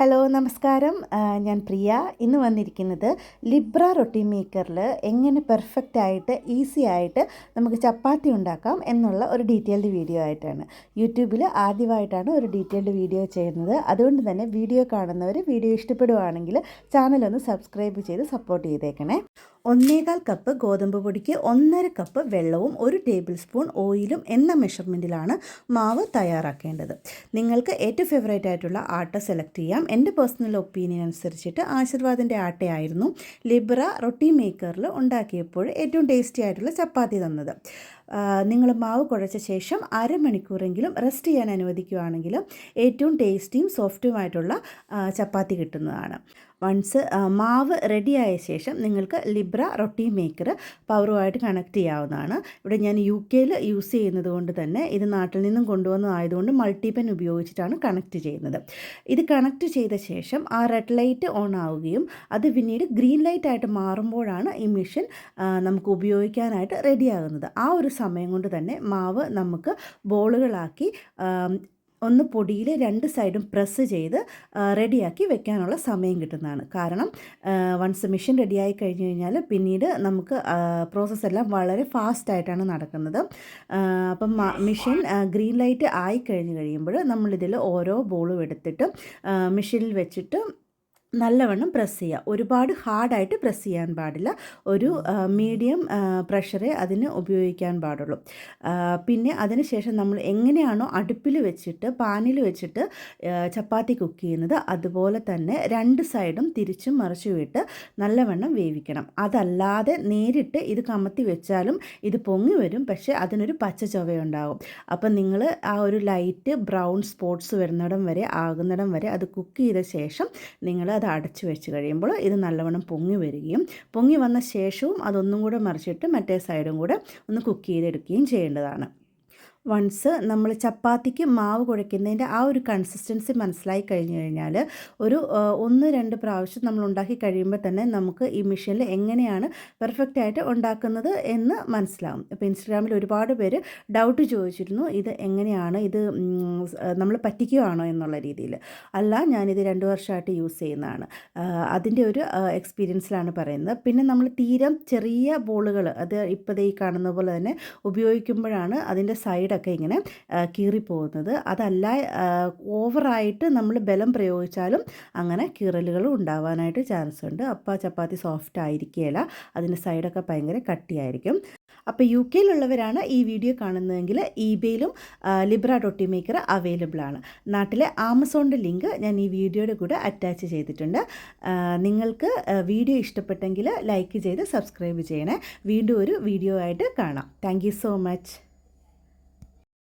Hello നമസ്കാരം. ഞാൻ പ്രിയ. ഇന്ന് വന്നിരിക്കുന്നത് ലിബ്ര റൊട്ടി മേക്കറിൽ എങ്ങനെ പെർഫെക്റ്റ് ആയിട്ട് ഈസി ആയിട്ട് നമുക്ക് ചപ്പാത്തി ഉണ്ടാക്കാം എന്നുള്ള ഒരു ഡീറ്റെയിൽഡ് വീഡിയോ ആയിട്ടാണ്. യൂട്യൂബിൽ ആദ്യമായിട്ടാണ് ഒരു ഡീറ്റെയിൽഡ് വീഡിയോ ചെയ്യുന്നത്. അതുകൊണ്ട് തന്നെ വീഡിയോ കാണുന്നവർ വീഡിയോ ഇഷ്ടപ്പെടുവാണെങ്കിൽ ചാനലൊന്ന് സബ്സ്ക്രൈബ് ചെയ്ത് സപ്പോർട്ട് ചെയ്തേക്കണേ. ഒന്നേകാൽ കപ്പ് ഗോതമ്പ് പൊടിക്ക് ഒന്നര കപ്പ് വെള്ളവും ഒരു ടേബിൾ സ്പൂൺ ഓയിലും എന്ന മെഷർമെന്റിലാണ് മാവ് തയ്യാറാക്കേണ്ടത്. നിങ്ങൾക്ക് ഏറ്റവും ഫേവറേറ്റ് ആയിട്ടുള്ള ആട്ട സെലക്ട് ചെയ്യാം. എന്റെ പേഴ്സണൽ ഒപ്പീനിയൻ അനുസരിച്ചിട്ട് ആശീർവാദിന്റെ ആട്ടയായിരുന്നു ലിബ്ര റൊട്ടി മേക്കറിൽ ഉണ്ടാക്കിയപ്പോൾ ഏറ്റവും ടേസ്റ്റി ആയിട്ടുള്ള ചപ്പാത്തി തന്നത്. നിങ്ങൾ മാവ് കുഴച്ച ശേഷം അരമണിക്കൂറെങ്കിലും റെസ്റ്റ് ചെയ്യാൻ അനുവദിക്കുകയാണെങ്കിൽ ഏറ്റവും ടേസ്റ്റിയും സോഫ്റ്റുമായിട്ടുള്ള ചപ്പാത്തി കിട്ടുന്നതാണ്. വൺസ് മാവ് റെഡിയായ ശേഷം നിങ്ങൾക്ക് ലിബ്ര റൊട്ടി മേക്കർ പവറുമായിട്ട് കണക്ട് ചെയ്യാവുന്നതാണ്. ഇവിടെ ഞാൻ യു കെയിൽ യൂസ് ചെയ്യുന്നത് കൊണ്ട് തന്നെ ഇത് നാട്ടിൽ നിന്നും കൊണ്ടുവന്നതായതുകൊണ്ട് മൾട്ടിപെൻ ഉപയോഗിച്ചിട്ടാണ് കണക്ട് ചെയ്യുന്നത്. ഇത് കണക്ട് ചെയ്ത ശേഷം ആ റെഡ് ലൈറ്റ് ഓൺ ആവുകയും അത് പിന്നീട് ഗ്രീൻ ലൈറ്റ് ആയിട്ട് മാറുമ്പോഴാണ് ഈ മെഷീൻ നമുക്ക് ഉപയോഗിക്കാനായിട്ട് റെഡിയാകുന്നത് ആ ഒരു സമയം കൊണ്ട് തന്നെ മാവ് നമുക്ക് ബോളുകളാക്കി ഒന്ന് പൊടിയിൽ രണ്ട് സൈഡും പ്രസ് ചെയ്ത് റെഡിയാക്കി വെക്കാനുള്ള സമയം കിട്ടുന്നതാണ്. കാരണം വൺസ് മെഷീൻ റെഡിയായി കഴിഞ്ഞ് കഴിഞ്ഞാൽ പിന്നീട് നമുക്ക് പ്രോസസ്സ് എല്ലാം വളരെ ഫാസ്റ്റായിട്ടാണ് നടക്കുന്നത്. അപ്പം മെഷീൻ ഗ്രീൻ ലൈറ്റ് ആയി കഴിഞ്ഞ് കഴിയുമ്പോൾ നമ്മളിതിൽ ഓരോ ബോളും എടുത്തിട്ട് മെഷീനിൽ വെച്ചിട്ട് നല്ലവണ്ണം പ്രസ് ചെയ്യുക ഒരുപാട് ഹാർഡായിട്ട് പ്രസ് ചെയ്യാൻ പാടില്ല. ഒരു മീഡിയം പ്രഷറെ അതിന് ഉപയോഗിക്കാൻ പാടുള്ളൂ. പിന്നെ അതിനുശേഷം നമ്മൾ എങ്ങനെയാണോ അടുപ്പിൽ വെച്ചിട്ട് പാനിൽ വെച്ചിട്ട് ചപ്പാത്തി കുക്ക് ചെയ്യുന്നത് അതുപോലെ തന്നെ രണ്ട് സൈഡും തിരിച്ചും മറിച്ചും ഇട്ട് നല്ലവണ്ണം വേവിക്കണം. അതല്ലാതെ നേരിട്ട് ഇത് കമത്തി വെച്ചാലും ഇത് പൊങ്ങി വരും. പക്ഷേ അതിനൊരു പച്ച ചൊവയുണ്ടാകും അപ്പം നിങ്ങൾ ആ ഒരു ലൈറ്റ് ബ്രൗൺ സ്പോട്ട്സ് വരുന്നിടം വരെ ആകുന്നിടം വരെ അത് കുക്ക് ചെയ്ത ശേഷം നിങ്ങൾ അത് അടച്ചു വെച്ച് കഴിയുമ്പോൾ ഇത് നല്ലവണ്ണം പൊങ്ങി വരികയും പൊങ്ങി വന്ന ശേഷവും അതൊന്നും കൂടെ മറിച്ചിട്ട് മറ്റേ സൈഡും കൂടെ ഒന്ന് കുക്ക് ചെയ്തെടുക്കുകയും ചെയ്യേണ്ടതാണ്. വൺസ് നമ്മൾ ചപ്പാത്തിക്ക് മാവ് കുഴയ്ക്കുന്നതിന്റെ ആ ഒരു കൺസിസ്റ്റൻസി മനസ്സിലായി കഴിഞ്ഞു കഴിഞ്ഞാൽ ഒരു ഒന്ന് രണ്ട് പ്രാവശ്യം നമ്മൾ ഉണ്ടാക്കി കഴിയുമ്പോൾ തന്നെ നമുക്ക് ഈ മെഷീനിൽ എങ്ങനെയാണ് പെർഫെക്റ്റ് ആയിട്ട് ഉണ്ടാക്കുന്നത് എന്ന് മനസ്സിലാവും. ഇപ്പോൾ ഇൻസ്റ്റഗ്രാമിൽ ഒരുപാട് പേര് ഡൗട്ട് ചോദിച്ചിരുന്നു ഇത് എങ്ങനെയാണ്? ഇത് നമ്മൾ പറ്റിക്കുകയാണോ എന്നുള്ള രീതിയിൽ അല്ല ഞാനിത് രണ്ട് വർഷമായിട്ട് യൂസ് ചെയ്യുന്നതാണ്. അതിന്റെ ഒരു എക്സ്പീരിയൻസിലാണ് പറയുന്നത്. പിന്നെ നമ്മൾ തീരം ചെറിയ ബോളുകൾ അത് ഇപ്പോഴത്തെ ഈ കാണുന്ന പോലെ തന്നെ ഉപയോഗിക്കുമ്പോഴാണ് അതിന്റെ സൈഡൊക്കെ ഇങ്ങനെ കീറിപ്പോകുന്നത്. അതല്ല ഓവറായിട്ട് നമ്മൾ ബലം പ്രയോഗിച്ചാലും അങ്ങനെ കീറലുകൾ ഉണ്ടാവാനായിട്ട് ചാൻസ് ഉണ്ട്. അപ്പോൾ ചപ്പാത്തി സോഫ്റ്റ് ആയിരിക്കുകയില്ല അതിന്റെ സൈഡൊക്കെ ഭയങ്കര കട്ടിയായിരിക്കും. അപ്പോൾ യു കെയിലുള്ളവരാണ് ഈ വീഡിയോ കാണുന്നതെങ്കിൽ ഇബേയിലും ലിബ്ര ഡോട്ടി മേക്കർ അവൈലബിൾ ആണ്. നാട്ടിലെ ആമസോണിന്റെ ലിങ്ക് ഞാൻ ഈ വീഡിയോയുടെ കൂടെ അറ്റാച്ച് ചെയ്തിട്ടുണ്ട്. നിങ്ങൾക്ക് വീഡിയോ ഇഷ്ടപ്പെട്ടെങ്കിൽ ലൈക്ക് ചെയ്ത് സബ്സ്ക്രൈബ് ചെയ്യണേ. വീണ്ടും ഒരു വീഡിയോ ആയിട്ട് കാണാം. Thank so much.